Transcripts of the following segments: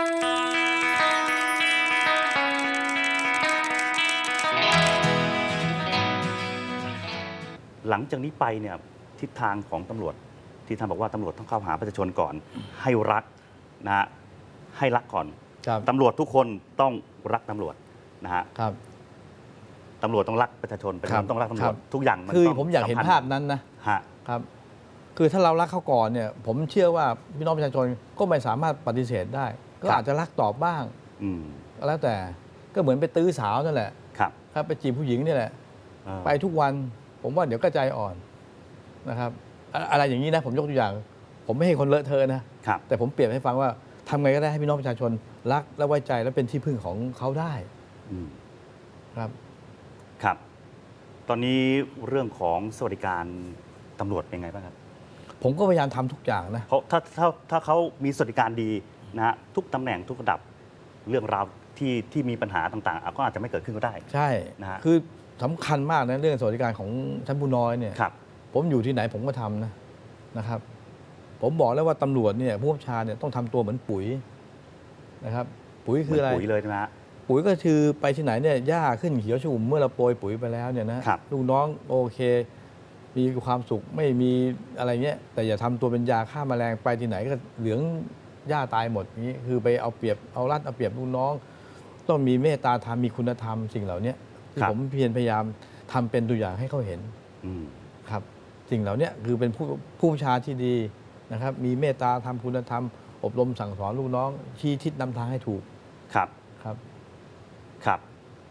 หลังจากนี้ไปเนี่ยทิศทางของตำรวจที่ท่านบอกว่าตำรวจต้องเข้าหาประชาชนก่อน ให้รักนะฮะให้รักก่อนครับตำรวจทุกคนต้องรักตำรวจนะฮะครับ ตำรวจต้องรักประชาชนประชาชครันบต้องรักตำรครัวจบทุกอย่างมันคือต้องผมอยากเห็นสัพัธ์ภาพนั้นนะฮะครับ คือถ้าเรารักเขาก่อนเนี่ย ผมเชื่อว่าพี่น้องประชาชนก็ไม่สามารถปฏิเสธได้ ก็อาจจะรักตอบบ้างอืมก็แล้วแต่ก็เหมือนไปตื้อสาวนั่นแหละครับครับไปจีบผู้หญิงนี่แหละเออไปทุกวันผมว่าเดี๋ยวก็ใจอ่อนนะครับอะอะไรอย่างนี้นะผมยกตัวอย่าง ผมไม่ให้คนเลอะเทอะนะครับแต่ผมเปรียบให้ฟังว่าทำไงก็ได้ให้พี่น้องประชาชนรักและไว้ใจและเป็นที่พึ่งของเขาได้อืมครับครับ ตอนนี้เรื่องของสวัสดิการตำรวจเป็นไงบ้างครับ ผมก็พยายามทำทุกอย่างนะเพราะถ้าถ้าถ้าเขามีสวัสดิการดี นะฮะทุกตำแหน่งทุกระดับเรื่องราวที่ที่มีปัญหาต่างๆอะก็อาจจะไม่เกิดขึ้นก็ได้ ใช่ นะฮะ คือสำคัญมากนะเรื่องสวัสดิการของท่านผู้น้อยเนี่ย ครับ ผมอยู่ที่ไหนผมก็ทำนะนะครับ ผมบอกแล้วว่าตำรวจเนี่ยผู้บัญชาเนี่ยต้องทำตัวเหมือนปุ๋ยนะครับ ปุ๋ยเหคืมือนอะไร ปุ๋ยเลยนะฮะ ปุ๋ยก็คือไปที่ไหนเนี่ยหญ้าขึ้นเขียวชุ่มเมื่อเราโปรยปุ๋ยไปแล้วเนี่ยนะครับ ลูกน้องโอเค มีความสุขไม่มีอะไรเงี้ยแต่อย่าทำตัวเป็นยาฆ่าแมลงไปที่ไหนก็เหลือง หญ้าตายหมดอย่างนี้คือไปเอาเปรียบเอารัดเอาเปรียบลูกน้อง ต้องมีเมตตาธรรมมีคุณธรรมสิ่งเหล่านี้ที่ผมเพียรพยายามทำเป็นตัวอย่างให้เขาเห็นอืมครับ สิ่งเหล่านี้คือเป็นผู้ผู้บัญชาที่ดีนะครับ มีเมตตาทำคุณธรรม อบรมสั่งสอนลูกน้อง ชี้ทิศนำทางให้ถูกครับครับครับ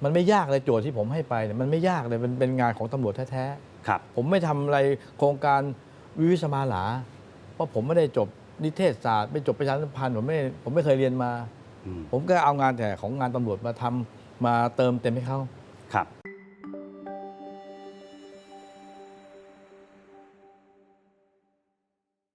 มันไม่ยากเลยโจทย์ที่ผมให้ไปเนี่ยมันไม่ยากเลยมันเป็นงานของตำรวจแท้ครับๆผมไม่ทำอะไรโครงการวิวิสมาหลา เพราะผมไม่ได้จบ นิเทศศาสตร์ไม่จบประชาสัมพันธ์ผมไม่ผมไม่เคยเรียนมาอืมผมก็เอางานแต่ของงานตำรวจมาทำมาเติมเต็มให้เขา